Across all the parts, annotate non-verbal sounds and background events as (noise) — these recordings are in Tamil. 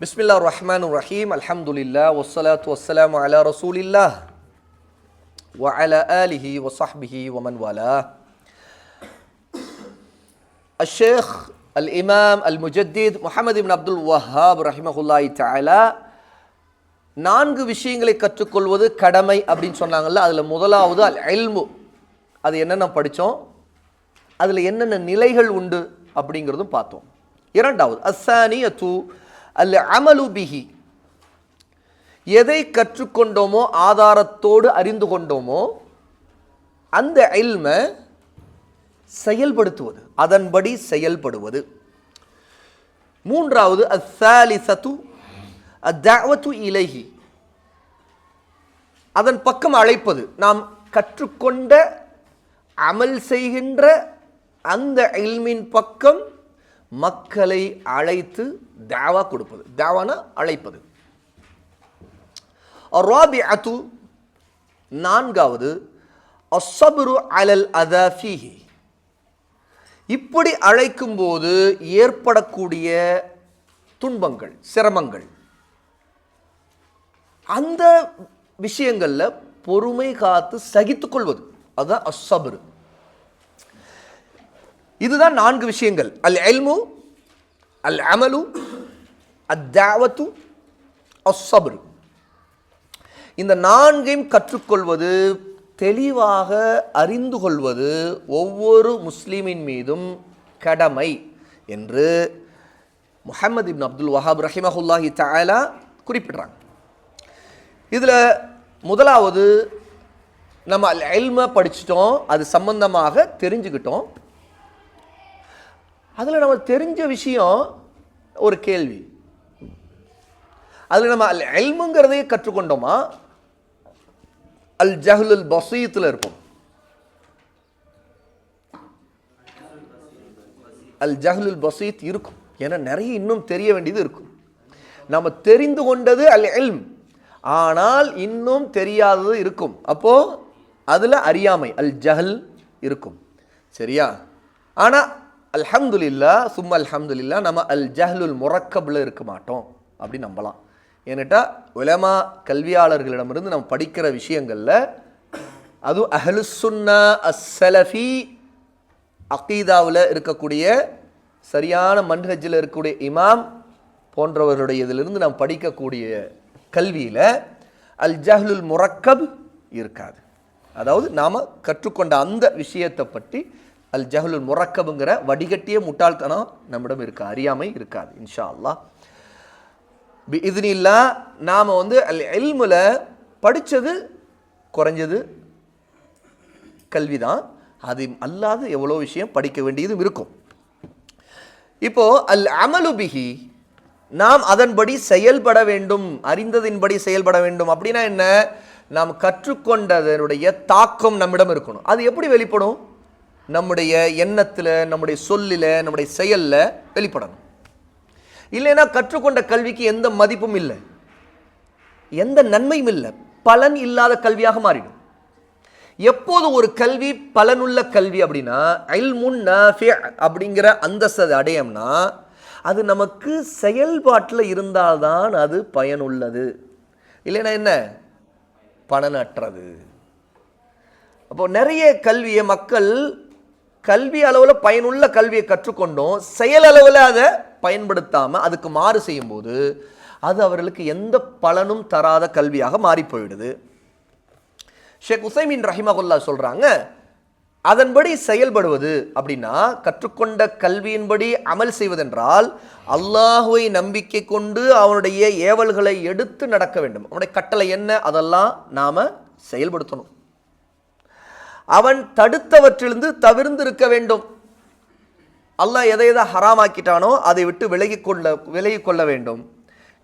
பிஸ்மில்லா ரஹ்மான் ரஹீம் அல்ஹம்துலில்லா ஒசலாத் வசலாம் ரசூல் இல்லா வ அல அலிஹி வசாஹ்பிஹி வமன் வாலா அஷேக் அல் இமாம் அல் முஜத்தீத் முஹமது இம் அப்துல் வஹாப் ரஹிமஹுல்லாய் தாலா நான்கு விஷயங்களை கற்றுக்கொள்வது கடமை அப்படின்னு சொன்னாங்கல்ல அதில் முதலாவது அல் அல்மு அது என்னென்ன படித்தோம்? அதில் என்னென்ன நிலைகள் உண்டு அப்படிங்கிறதும் பார்த்தோம். இரண்டாவது அசானி அத்து அல்ல அமலு பிஹி. எதை கற்றுக்கொண்டோமோ ஆதாரத்தோடு அறிந்து கொண்டோமோ அந்த இல்மை செயல்படுத்துவது அதன்படி செயல்படுவது. மூன்றாவது அத்தாலிசத்து அத்தாவத்து இலகி அதன் பக்கம் அழைப்பது நாம் கற்றுக்கொண்ட அமல் செய்கின்ற அந்த இல்மின் பக்கம் மக்களை அழைத்து தாவா கொடுப்பது. தேவானா அழைப்பது. ராபி அது நான்காவது அசபுரு அலல் அதாஃபிஹி இப்படி அழைக்கும்போது ஏற்படக்கூடிய துன்பங்கள் சிரமங்கள். அந்த விஷயங்களில் பொறுமை காத்து சகித்துக்கொள்வது. அதுதான் அசபுரு இதுதான் நான்கு விஷயங்கள். அல் எல்மு அல் அமலு அத்தாவத்து அசபரு இந்த நான்கையும் கற்றுக்கொள்வது தெளிவாக அறிந்து கொள்வது ஒவ்வொரு முஸ்லீமின் மீதும் கடமை என்று முஹம்மது இப்னு அப்துல் வஹாப் ரஹிமஹுல்லாஹி தாலா குறிப்பிடுறாங்க. இதில் முதலாவது நம்ம எல்மை படிச்சிட்டோம் அது சம்பந்தமாக தெரிஞ்சுக்கிட்டோம். அதில் நம்ம தெரிஞ்ச விஷயம் ஒரு கேள்வி. அதில் நம்ம அல் எல்முங்கிறதையே கற்றுக்கொண்டோமா? அல் ஜஹ்லுல் பசீத்தில் இருப்போம் அல் ஜஹலுல் பசீத் இருக்கும். ஏன்னா நிறைய இன்னும் தெரிய வேண்டியது இருக்கும். நம்ம தெரிந்து கொண்டது அல் எல்ம் ஆனால் இன்னும் தெரியாதது இருக்கும். அப்போது அதில் அறியாமை அல் ஜஹல் இருக்கும். சரியா? ஆனால் அல்ஹம்துலில்லா சும்மா அல்ஹம்துலில்லா நம்ம அல் ஜஹ்லுல் முரக்கபில் இருக்க மாட்டோம் அப்படி நம்பலாம். ஏன்னுட்டா உலமா கல்வியாளர்களிடமிருந்து நம்ம படிக்கிற விஷயங்களில் அதுவும் அஹலுசுன்னா அஸ்ஸலஃபி அகீதாவில் இருக்கக்கூடிய சரியான மன்ஹஜில் இருக்கக்கூடிய இமாம் போன்றவர்களுடைய இதிலிருந்து நாம் படிக்கக்கூடிய கல்வியில் அல் ஜஹ்லுல் முரக்கப் இருக்காது. அதாவது நாம் கற்றுக்கொண்ட அந்த விஷயத்தை பற்றி அல் ஜஹலுல் முரக்கபுங்கிற வடிகட்டிய முட்டாள்தனம் நம்மிடம் இருக்க. அறியாமை இருக்காது இன்ஷா அல்லாஹ் பி இதுனில்லா நாம் வந்து அல் எல்மில் படித்தது குறைஞ்சது கல்வி தான் அது அல்லாது எவ்வளோ விஷயம் படிக்க வேண்டியதும் இருக்கும். இப்போ அல் அமலுபிகி நாம் அதன்படி செயல்பட வேண்டும் அறிந்ததின்படி செயல்பட வேண்டும் அப்படின்னா என்ன? நாம் கற்றுக்கொண்டதனுடைய தாக்கம் நம்மிடம் இருக்கணும். அது எப்படி வெளிப்படும்? நம்முடைய எண்ணத்தில் நம்முடைய சொல்லில் நம்முடைய செயலில் வெளிப்படணும். இல்லைன்னா கற்றுக்கொண்ட கல்விக்கு எந்த மதிப்பும் இல்லை. எந்த நன்மையும் இல்லை. பலன் இல்லாத கல்வியாக மாறிடும். எப்போது ஒரு கல்வி பலனுள்ள கல்வி அப்படின்னா அல்முன் அப்படிங்கிற அந்தஸ்து அடையம்னா அது நமக்கு செயல்பாட்டில் இருந்தால்தான் அது பயனுள்ளது. இல்லைன்னா என்ன? பலனற்றது அப்போ நிறைய கல்வியை மக்கள் கல்வி அளவில் பயனுள்ள கல்வியை கற்றுக்கொண்டோம். செயல் அளவில் அதை பயன்படுத்தாமல் அதுக்கு மாறு செய்யும்போது அது அவர்களுக்கு எந்த பலனும் தராத கல்வியாக மாறி போயிடுது. ஷேக் உசைமின் ரஹிமகுல்லா சொல்கிறாங்க அதன்படி செயல்படுவது அப்படின்னா கற்றுக்கொண்ட கல்வியின்படி அமல் செய்வதென்றால் அல்லாஹுவை நம்பிக்கை கொண்டு அவனுடைய ஏவல்களை எடுத்து நடக்க வேண்டும். அவனுடைய கட்டளை என்ன? அதெல்லாம் நாம் செயல்படுத்தணும். அவன் தடுத்தவற்றிலிருந்து தவிர்ந்து இருக்க வேண்டும். அல்லாஹ் எதை எதை ஹராமாக்கிட்டானோ அதை விட்டு விலகி கொள்ள விலகி கொள்ள வேண்டும்.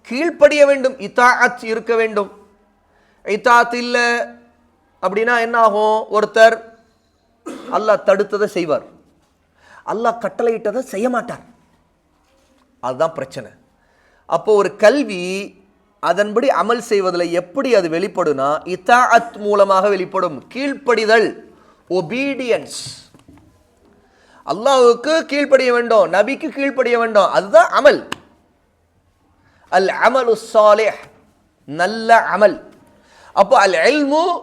கீழ்ப்படிய வேண்டும் இத்தாத் இருக்க வேண்டும். இத்தாத் இல்லை அப்படின்னா என்ன ஆகும் ஒருத்தர் அல்லாஹ் தடுத்ததை செய்வார். அல்லாஹ் கட்டளையிட்டதை செய்ய மாட்டார். அதுதான் பிரச்சனை. அப்போ ஒரு கல்வி அதன்படி அமல் செய்வதில் எப்படி அது வெளிப்படுனா இத்தாத் மூலமாக வெளிப்படும். கீழ்ப்படிதல். ஒபீடியன்ஸ் அல்லாஹுக்கு கீழ்ப்படிய வேண்டும் நபிக்கு கீழ்ப்படிய வேண்டும். அதுதான் அமல். அல் அமலு சாலே நல்ல அமல். அப்போ அல் எல்மு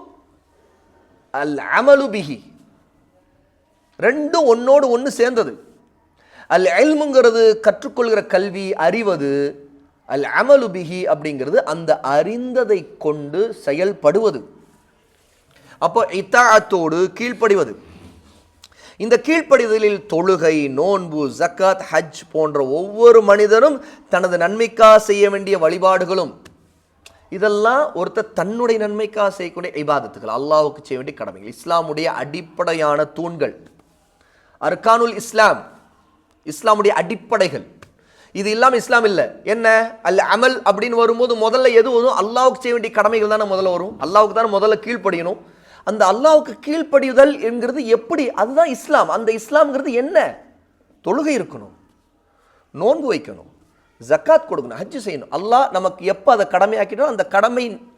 அல் அமலு பிஹி. ரெண்டும் ஒன்னோடு ஒன்று சேர்ந்தது. அல் எல்முங்கிறது கற்றுக்கொள்கிற கல்வி அறிவது. அல் அமலு பிஹி அப்படிங்கிறது அந்த அறிந்ததை கொண்டு செயல்படுவது. அப்போ இத்தாத்தோடு கீழ்ப்படிவது. இந்த கீழ்ப்படிதலில் தொழுகை நோன்பு ஜக்காத் ஹஜ் போன்ற ஒவ்வொரு மனிதனும் தனது நன்மைக்காக செய்ய வேண்டிய வழிபாடுகளும். இதெல்லாம் ஒருத்தர் தன்னுடைய நன்மைக்காக செய்யக்கூடிய இபாதத்துகள் அல்லாவுக்கு செய்ய வேண்டிய கடமைகள். இஸ்லாமுடைய அடிப்படையான தூண்கள். அர்கானுல் இஸ்லாம் இஸ்லாமுடைய அடிப்படைகள். இது இல்லாமல் இஸ்லாம் இல்லை. என்ன? அல்ல அமல் அப்படின்னு வரும்போது முதல்ல எது வரும்? அல்லாவுக்கு செய்ய வேண்டிய கடமைகள் தானே முதல்ல வரும்? அல்லாவுக்கு தானே முதல்ல கீழ்ப்படியணும். அந்த அல்லாவுக்கு கீழ்ப்படியுதல் என்கிறது எப்படி? அதுதான் இஸ்லாம். அந்த இஸ்லாம்ங்கிறது என்ன? தொழுகை இருக்கணும். நோன்பு வைக்கணும். ஜக்காத் கொடுக்கணும். ஹஜ்ஜு செய்யணும். அல்லாஹ் நமக்கு எப்போ அதை கடமையாக்கிட்டோ அந்த கடமை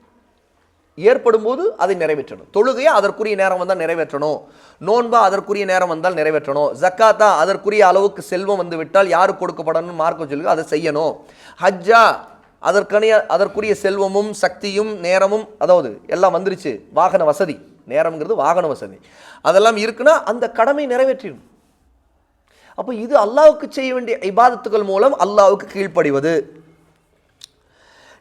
ஏற்படும் போது அதை நிறைவேற்றணும். தொழுகையாக அதற்குரிய நேரம் வந்தால் நிறைவேற்றணும். நோன்பா அதற்குரிய நேரம் வந்தால் நிறைவேற்றணும். ஜக்காத்தா அதற்குரிய அளவுக்கு செல்வம் வந்து விட்டால் யாருக்கு கொடுக்கப்படணும் மார்க்கம் சொல்லுங்க அதை செய்யணும். ஹஜ்ஜா அதற்கனைய அதற்குரிய செல்வமும் சக்தியும் நேரமும் அதாவது எல்லாம் வந்துருச்சு. வாகன வசதி. நேரம்ங்கிறது வாகன வசதி. அதெல்லாம் இருக்குன்னா அந்த கடமை நிறைவேற்றிடும். அப்போ இது அல்லாவுக்கு செய்ய வேண்டிய இபாதத்துகள் மூலம் அல்லாவுக்கு கீழ்ப்படிவது.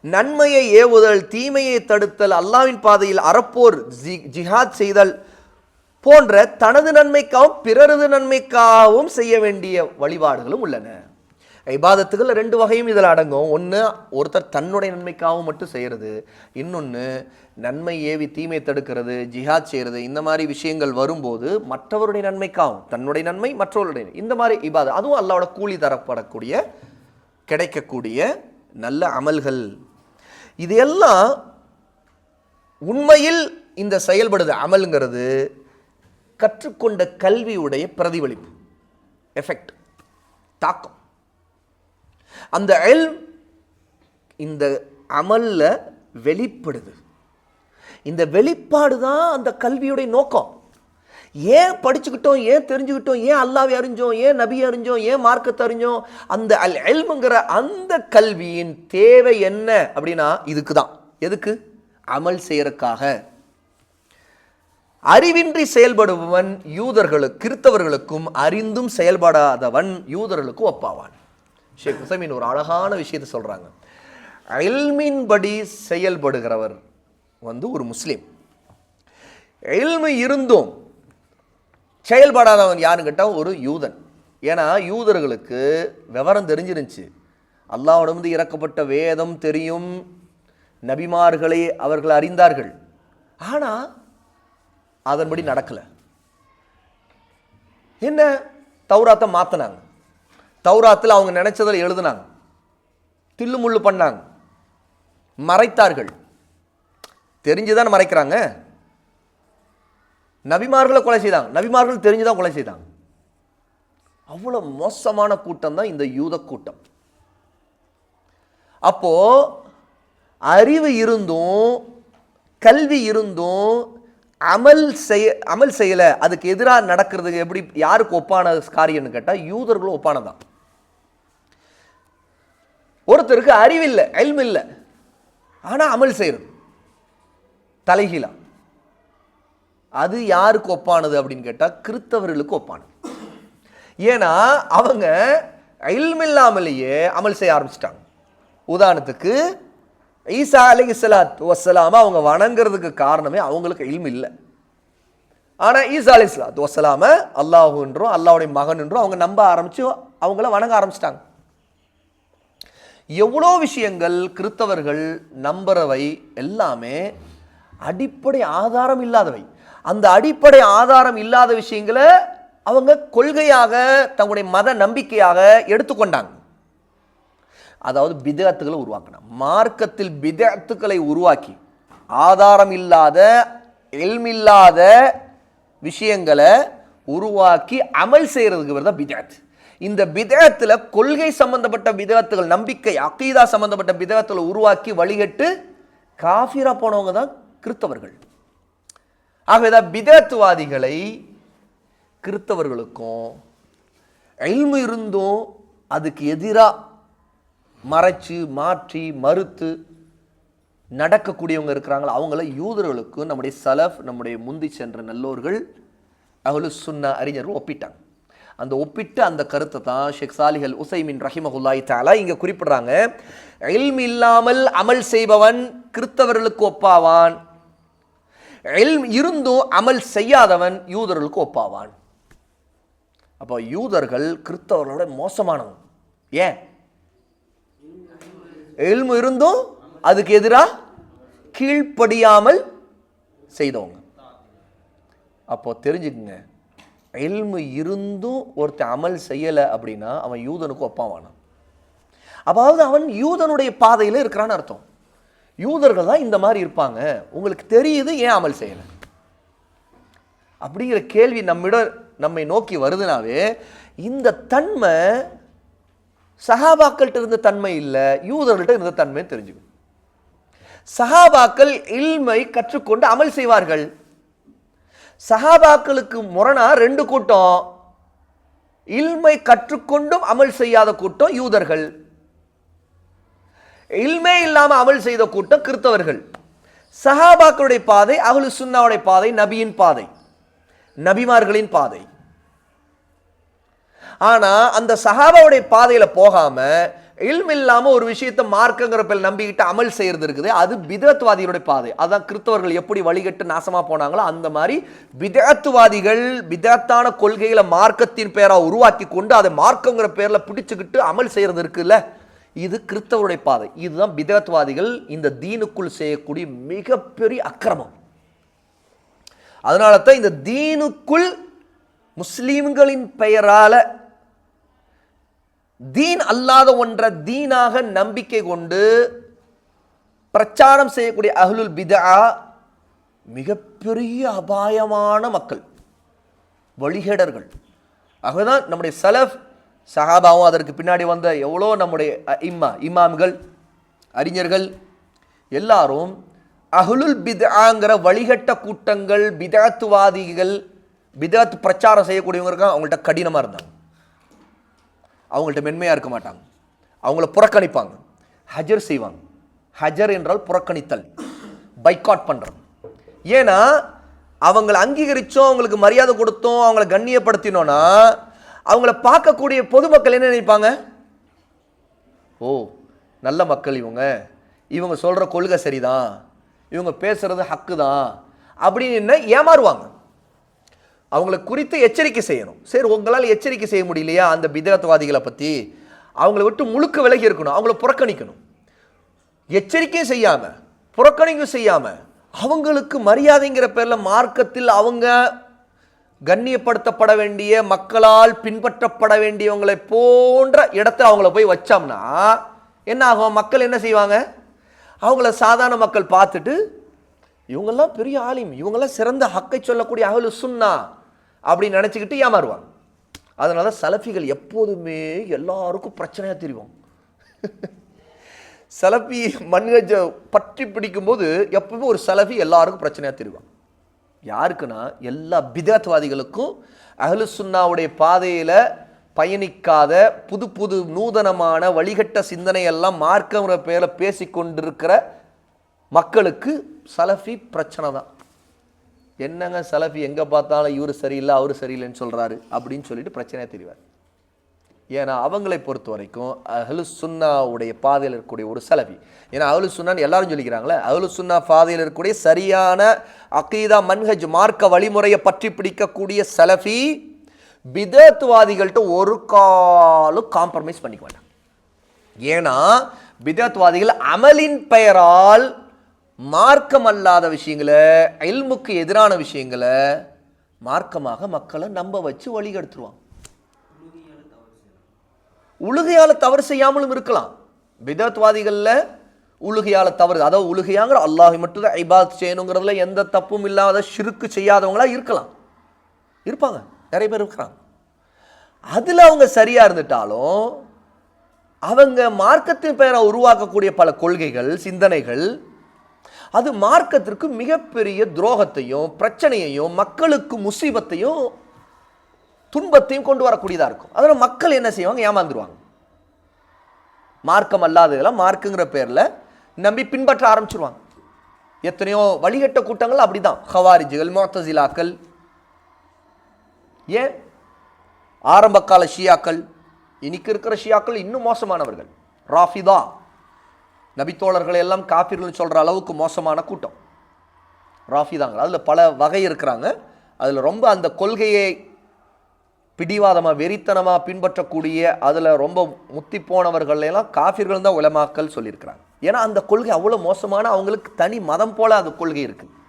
நன்மையை ஏவுதல் தீமையை தடுத்தல் அல்லாஹ்வின் பாதையில் அறப்போர் ஜி- ஜிஹாத் செய்தல் போன்ற தனது நன்மைக்காகவும் பிறரது நன்மைக்காகவும் செய்ய வேண்டிய வழிபாடுகளும் உள்ளன. இபாதத்துகள் ரெண்டு வகையும் இதில் அடங்கும். ஒன்று ஒருத்தர் தன்னுடைய நன்மைக்காகவும் மட்டும் செய்கிறது இன்னொன்று நன்மை ஏவி தீமை தடுக்கிறது ஜிஹாத் செய்கிறது இந்த மாதிரி விஷயங்கள் வரும்போது மற்றவருடைய நன்மைக்காகவும் தன்னுடைய நன்மை மற்றவருடைய இந்த மாதிரி இபாத அதுவும் அல்லாவோட கூலி தரப்படக்கூடிய கிடைக்கக்கூடிய நல்ல அமல்கள். இதையெல்லாம் உண்மையில் இந்த செயல்படுது அமல்ங்கிறது கற்றுக்கொண்ட கல்வியுடைய பிரதிபலிப்பு எஃபெக்ட் தாக்கம். அந்த எல் இந்த அமல்ல வெளிப்படுது. இந்த வெளிப்பாடு தான் அந்த கல்வியுடைய நோக்கம். ஏன் படிச்சுக்கிட்டோம் ஏன் தெரிஞ்சுக்கிட்டோம் ஏன் அல்லாவை அறிஞ்சோம் ஏன் நபி அறிஞ்சோம் ஏன் மார்க்கத்தை அறிஞ்சோம்? அந்த அல் எல்முங்கிற அந்த கல்வியின் தேவை என்ன அப்படின்னா இதுக்கு தான். எதுக்கு? அமல் செய்யறதுக்காக. அறிவின்றி செயல்படுபவன் யூதர்களுக்கு கிறித்தவர்களுக்கும் அறிந்தும் செயல்படாதவன் யூதர்களுக்கும் ஒப்பாவான். ஷேக் உசைமின் ஒரு அழகான விஷயத்தை சொல்கிறாங்க எல்மின்படி செயல்படுகிறவர் வந்து ஒரு முஸ்லீம். எல்மு இருந்தும் செயல்படாதவன் யாருன்னு கேட்டால் ஒரு யூதன். ஏன்னா யூதர்களுக்கு விவரம் தெரிஞ்சிருந்துச்சு. வந்து இறக்கப்பட்ட வேதம் தெரியும். நபிமார்களை அவர்கள் அறிந்தார்கள். ஆனால் அதன்படி நடக்கலை. என்ன? தௌராத்தை மாற்றினாங்க தௌராத்தில் அவங்க நினச்சதில் எழுதுனாங்க. தில்லுமுள்ளு பண்ணாங்க. மறைத்தார்கள். தெரிஞ்சுதான் மறைக்கிறாங்க. நபிமார்களை கொலை செய்தாங்க. நபிமார்கள் தெரிஞ்சுதான் கொலை செய்தாங்க. அவ்வளோ மோசமான கூட்டம் தான் இந்த யூத கூட்டம். அப்போ அறிவு இருந்தும் கல்வி இருந்தும் அமல் செய்ய அமல் செய்யலை. அதுக்கு எதிராக நடக்கிறதுக்கு எப்படி யாருக்கு ஒப்பான காரியம்னு கேட்டால் யூதர்களும் ஒப்பானதான். ஒருத்தருக்கு அறிவில்லை எல்ம் இல்லை ஆனால் அமல் செய்கிறது தலைகீழா. அது யாருக்கு ஒப்பானது அப்படின்னு கேட்டால் கிறித்தவர்களுக்கு ஒப்பானது. ஏன்னா அவங்க இல்லாமலேயே அமல் செய்ய ஆரம்பிச்சிட்டாங்க. உதாரணத்துக்கு ஈசா அலி இஸ்லாத் வசலாம அவங்க வணங்குறதுக்கு காரணமே அவங்களுக்கு இல்மு இல்லை ஆனால் ஈசா அலி இஸ்லாத் வசலாம அல்லாஹுன்றும் மகன் என்றும் அவங்க நம்ப ஆரம்பிச்சு அவங்கள வணங்க ஆரம்பிச்சிட்டாங்க. எவ்வளோ விஷயங்கள் கிறித்தவர்கள் நம்புறவை எல்லாமே அடிப்படை ஆதாரம் இல்லாதவை. அந்த அடிப்படை ஆதாரம் இல்லாத விஷயங்களை அவங்க கொள்கையாக தங்களுடைய மத நம்பிக்கையாக எடுத்துக்கொண்டாங்க. அதாவது பிதத்துகளை உருவாக்கினாங்க மார்க்கத்தில் பிதத்துக்களை உருவாக்கி ஆதாரம் இல்லாத எல்மில்லாத விஷயங்களை உருவாக்கி அமல் செய்கிறதுக்கு பேர் தான் பிதத் இந்த விதத்தில் கொள்கை சம்பந்தப்பட்ட விதத்துகள் நம்பிக்கை அக்கீதா சம்பந்தப்பட்ட விதத்தில் உருவாக்கி வழிகட்டு காஃபிரா போனவங்க தான் கிறித்தவர்கள் ஆகவேதான் விதத்துவாதிகளை கிறித்தவர்களுக்கும் எல்மு இருந்தும் அதுக்கு எதிராக மறைச்சு மாற்றி மறுத்து நடக்கக்கூடியவங்க இருக்கிறாங்களோ? அவங்கள யூதர்களுக்கும் நம்முடைய சலஃப் நம்முடைய முந்தி சென்ற நல்லோர்கள் அவளு சுன்ன அறிஞர்கள் ஒப்பிட்டாங்க. அந்த ஒப்பிட்ட அந்த கருத்தை தான் ஷேக் சாலிஹல் உசைமின் ரஹிமஹுல்லாய் தாலா இங்கே குறிப்பிடுறாங்க. எல்ம் இல்லாமல் அமல் செய்பவன் கிறிஸ்தவர்களுக்கு ஒப்பாவான். எல்ம் இருந்தும் அமல் செய்யாதவன் யூதர்களுக்கு ஒப்பாவான். அப்போ யூதர்கள் கிறிஸ்தவர்களோட மோசமானவன் ஏன்? எல்மு இருந்தும் அதுக்கு எதிராக கீழ்ப்படியாமல் செய்தவங்க. அப்போ தெரிஞ்சுக்குங்க எல்மு இருந்தும் ஒருத்தன் அமல் செய்யலை அப்படின்னா அவன் யூதனுக்கு ஒப்பாவானான். அதாவது அவன் யூதனுடைய பாதையில் இருக்கிறான்னு அர்த்தம். யூதர்கள் தான் இந்த மாதிரி இருப்பாங்க. உங்களுக்கு தெரியுது ஏன் அமல் செய்யலை? அப்படிங்கிற கேள்வி நம்மிடம் நம்மை நோக்கி வருதுனாவே இந்த தன்மை சஹாபாக்கள்கிட்ட இருந்த தன்மை இல்லை யூதர்கள்ட்ட இருந்த தன்மை தெரிஞ்சுக்கும் சஹாபாக்கள் இல்மை கற்றுக்கொண்டு அமல் செய்வார்கள். சஹாபாக்களுக்கு முரணா ரெண்டு கூட்டம். இல்மை கற்றுக்கொண்டும் அமல் செய்யாத கூட்டம் யூதர்கள். இல்மே இல்லாமல் அமல் செய்த கூட்டம் கிறித்தவர்கள். சஹாபாக்களுடைய பாதை அகலு சுன்னாவுடைய பாதை நபியின் பாதை நபிமார்களின் பாதை. ஆனால் அந்த சஹாபாவுடைய பாதையில் போகாமல் இல்ம் இல்லாமல் ஒரு விஷயத்தை மார்க்கங்கிற பேர் நம்பிக்கிட்டு அமல் செய்யறது இருக்குது. அது பிதத்வாதிகளுடைய பாதை. அதான் கிறிஸ்தவர்கள் எப்படி வழிகட்டு நாசமாக போனாங்களோ அந்த மாதிரி பிதத்துவாதிகள் பிதத்தான கொள்கைகளை மார்க்கத்தின் பேராக உருவாக்கி கொண்டு அதை மார்க்கங்கிற பேரில் பிடிச்சுக்கிட்டு அமல் செய்யறது இருக்குல்ல? இது கிறிஸ்தவருடைய பாதை. இதுதான் பிதத்வாதிகள் இந்த தீனுக்குள் செய்யக்கூடிய மிகப்பெரிய அக்கிரமம். அதனால தான் இந்த தீனுக்குள் முஸ்லீம்களின் பெயரால தீன் அல்லாத ஒன்றை தீனாக நம்பிக்கை கொண்டு பிரச்சாரம் செய்யக்கூடிய அஹ்லுல் பிதா மிகப்பெரிய அபாயமான மக்கள் வழிகேடர்கள். ஆகதான் நம்முடைய சலஃப் சஹாபாவும் அதற்கு பின்னாடி வந்த எவ்வளோ நம்முடைய இம்மா இமாம்கள் அறிஞர்கள் எல்லாரும் அஹ்லுல் பிதாங்கிற வழிகட்ட கூட்டங்கள் பிதாத்துவாதிகள் பிதாத் பிரச்சாரம் செய்யக்கூடியவங்க இருக்காங்க அவங்கள்ட்ட கடினமாக இருந்தாங்க. அவங்கள்ட்ட மென்மையாக இருக்க மாட்டாங்க. அவங்கள புறக்கணிப்பாங்க. ஹஜர் செய்வாங்க. ஹஜர் என்றால் புறக்கணித்தல். பைக்காட் பண்ணுறது ஏன்னா அவங்கள அங்கீகரித்தோம் அவங்களுக்கு மரியாதை கொடுத்தோம் அவங்கள கண்ணியப்படுத்தினோன்னா அவங்கள பார்க்கக்கூடிய பொதுமக்கள் என்ன நினைப்பாங்க? ஓ நல்ல மக்கள் இவங்க. இவங்க சொல்கிற கொள்கை சரிதான். இவங்க பேசுறது ஹக்கு தான் அப்படின்னு என்ன ஏமாறுவாங்க. அவங்கள குறித்து எச்சரிக்கை செய்யணும். சரி உங்களால் எச்சரிக்கை செய்ய முடியலையா அந்த பிதரத்வாதிகளை பற்றி அவங்கள விட்டு முழுக்க விலகி இருக்கணும். அவங்கள புறக்கணிக்கணும். எச்சரிக்கையும் செய்யாமல் புறக்கணிக்கும் செய்யாமல் அவங்களுக்கு மரியாதைங்கிற பேரில் மார்க்கத்தில் அவங்க கண்ணியப்படுத்தப்பட வேண்டிய மக்களால் பின்பற்றப்பட வேண்டியவங்களை போன்ற இடத்துல அவங்கள போய் வச்சோம்னா என்ன ஆகும்? மக்கள் என்ன செய்வாங்க? அவங்கள சாதாரண மக்கள் பார்த்துட்டு இவங்கெல்லாம் பெரிய ஆலிம். இவங்கெல்லாம் சிறந்த ஹக்கை சொல்லக்கூடிய அகலு சுன்னா. அப்படின்னு நினச்சிக்கிட்டு ஏமாறுவாங்க. அதனால சலஃபிகள் எப்போதுமே எல்லாருக்கும் பிரச்சனையாக தெரியும். (laughs) சலஃபி மன்ஹஜ பற்றி பிடிக்கும்போது எப்பவுமே ஒரு சலஃபி எல்லாருக்கும் பிரச்சனையாக தெரியும். யாருக்குன்னா எல்லா பிதத்வாதிகளுக்கும் அஹ்லு சுன்னாவுடைய பாதையில் பயணிக்காத புது புது நூதனமான வழிகட்ட சிந்தனையெல்லாம் மார்க்கங்கிற பேரில் பேசி கொண்டிருக்கிற மக்களுக்கு சலஃபி பிரச்சனை தான் என்னங்க சலஃபி எங்கே பார்த்தாலும் இவர் சரியில்லை அவர் சரியில்லைன்னு சொல்கிறாரு அப்படின்னு சொல்லிட்டு பிரச்சனையாக தெரிவார். ஏன்னா அவங்களை பொறுத்த வரைக்கும் அஹ்லு சுன்னாவுடைய பாதையில் இருக்கக்கூடிய ஒரு சலஃபி. ஏன்னா அஹ்லு சுன்னான்னு எல்லாரும் சொல்லிக்கிறாங்களே அஹ்லு சுன்னா பாதையில் இருக்கக்கூடிய சரியான அகீதா மன்ஹஜ் மார்க்க வழிமுறையை பற்றி பிடிக்கக்கூடிய சலஃபி பிதத்வாதிகள்கிட்ட ஒரு காலும் காம்ப்ரமைஸ் பண்ணிக்க வேண்டாம் ஏன்னா பிதத்வாதிகள் அமலின் பெயரால் மார்க்கம் அல்லாத விஷயங்களை இல்முக்கு எதிரான விஷயங்களை மார்க்கமாக மக்களை நம்ப வச்சு வழிகெடுத்துருவாங்க உழுகையால் தவறு செய்யாமலும் இருக்கலாம். விதத்துவாதிகளில் உழுகையால் தவறு அதாவது உழுகையாங்கிற அல்லாஹ் மட்டும் தான் ஐபாத் செய்யணுங்கிறதுல எந்த தப்பும் இல்லாத ஷிருக்கு செய்யாதவங்களா இருக்கலாம். இருப்பாங்க. நிறைய பேர் இருக்கிறாங்க. அதில் அவங்க சரியாக இருந்துட்டாலும் அவங்க மார்க்கத்தின் பெயரை உருவாக்கக்கூடிய பல கொள்கைகள் சிந்தனைகள் அது மார்க்கத்திற்கு மிகப்பெரிய துரோகத்தையும் பிரச்சனையையும் மக்களுக்கு முசீபத்தையும் துன்பத்தையும் கொண்டு வரக்கூடியதாக இருக்கும். அதனால் மக்கள் என்ன செய்வாங்க? ஏமாந்துருவாங்க. மார்க்கம் அல்லாததெல்லாம் மார்க்குங்கிற பேரில் நம்பி பின்பற்ற ஆரம்பிச்சிருவாங்க. எத்தனையோ வழிகட்ட கூட்டங்கள் அப்படிதான். ஹவாரிஜுகள் மோத்தசிலாக்கள் ஏன்? ஆரம்பகால ஷியாக்கள் இன்னைக்கு இருக்கிற ஷியாக்கள் இன்னும் மோசமானவர்கள். ராஃபிதா. நபித்தோழர்களை எல்லாம் காப்பீர்கள் சொல்கிற அளவுக்கு மோசமான கூட்டம். ராஃபிதாங்க அதில் பல வகை இருக்கிறாங்க. அதில் ரொம்ப அந்த கொள்கையை பிடிவாதமாக வெறித்தனமாக பின்பற்றக்கூடிய அதில் ரொம்ப முத்தி போனவர்கள் எல்லாம் காஃபிர்கள் தான் உலமாக்கல் சொல்லியிருக்கிறாங்க. ஏன்னா அந்த கொள்கை அவ்வளோ மோசமான அவங்களுக்கு தனி மதம் போல் அந்த கொள்கை இருக்குது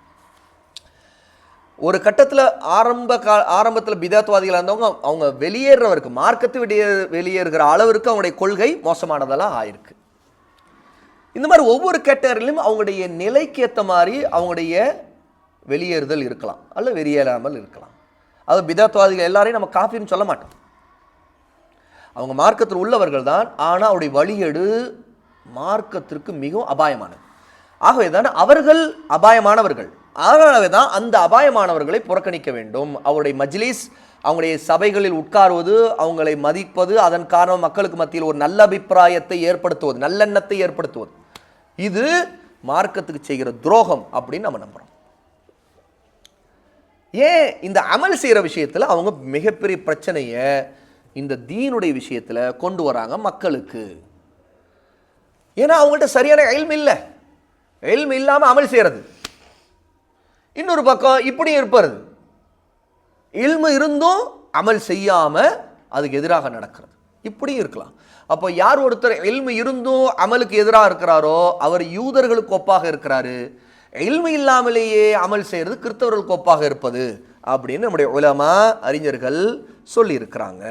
ஒரு கட்டத்தில் ஆரம்ப கா ஆரம்பத்தில் பிதாத்வாதிகளாக இருந்தவங்க அவங்க வெளியேறவருக்கு மார்க்கத்து வெளியே வெளியேறுகிற அளவிற்கு அவங்களுடைய கொள்கை மோசமானதெல்லாம் ஆயிருக்கு. இந்த மாதிரி ஒவ்வொரு கேட்டகரியிலும் அவங்களுடைய நிலைக்கு ஏற்ற மாதிரி அவங்களுடைய வெளியேறுதல் இருக்கலாம் அல்ல வெளியேறாமல் இருக்கலாம். அது பிதாத்வாதிகள் எல்லாரையும் நம்ம காஃபின்னு சொல்ல மாட்டோம். அவங்க மார்க்கத்தில் உள்ளவர்கள் தான் ஆனால் அவருடைய வழியேடு மார்க்கத்திற்கு மிகவும் அபாயமானது. ஆகவே தான் அவர்கள் அபாயமானவர்கள். அதனாலவே தான் அந்த அபாயமானவர்களை புறக்கணிக்க வேண்டும். அவருடைய மஜ்லிஸ் அவங்களுடைய சபைகளில் உட்காருவது அவங்களை மதிப்பது அதன் காரணம் மக்களுக்கு மத்தியில் ஒரு நல்ல அபிப்பிராயத்தை ஏற்படுத்துவது நல்லெண்ணத்தை ஏற்படுத்துவது. இது மார்க்கத்துக்கு செய்கிற துரோகம் அப்படின்னு நம்ம நம்புகிறோம் ஏன் இந்த அமல் செய்கிற விஷயத்தில் அவங்க மிகப்பெரிய பிரச்சனையை இந்த தீனுடைய விஷயத்தில் கொண்டு வராங்க மக்களுக்கு? ஏன்னா அவங்கள்ட்ட சரியான எல்ம் இல்லை. எல்ம் இல்லாமல் அமல் செய்கிறது இன்னொரு பக்கம் இப்படியும் இருப்பது. இல்மு இருந்தும் அமல் செய்யாமல் அதுக்கு எதிராக நடக்கிறது. இப்படியும் இருக்கலாம். அப்போ யார் ஒருத்தர் எல்மை இருந்தும் அமலுக்கு எதிராக இருக்கிறாரோ அவர் யூதர்களுக்கு ஒப்பாக இருக்கிறாரு. எல்மை இல்லாமலேயே அமல் செய்கிறது கிறிஸ்தவர்களுக்கு ஒப்பாக இருப்பது அப்படின்னு நம்முடைய உலமா அறிஞர்கள் சொல்லியிருக்கிறாங்க.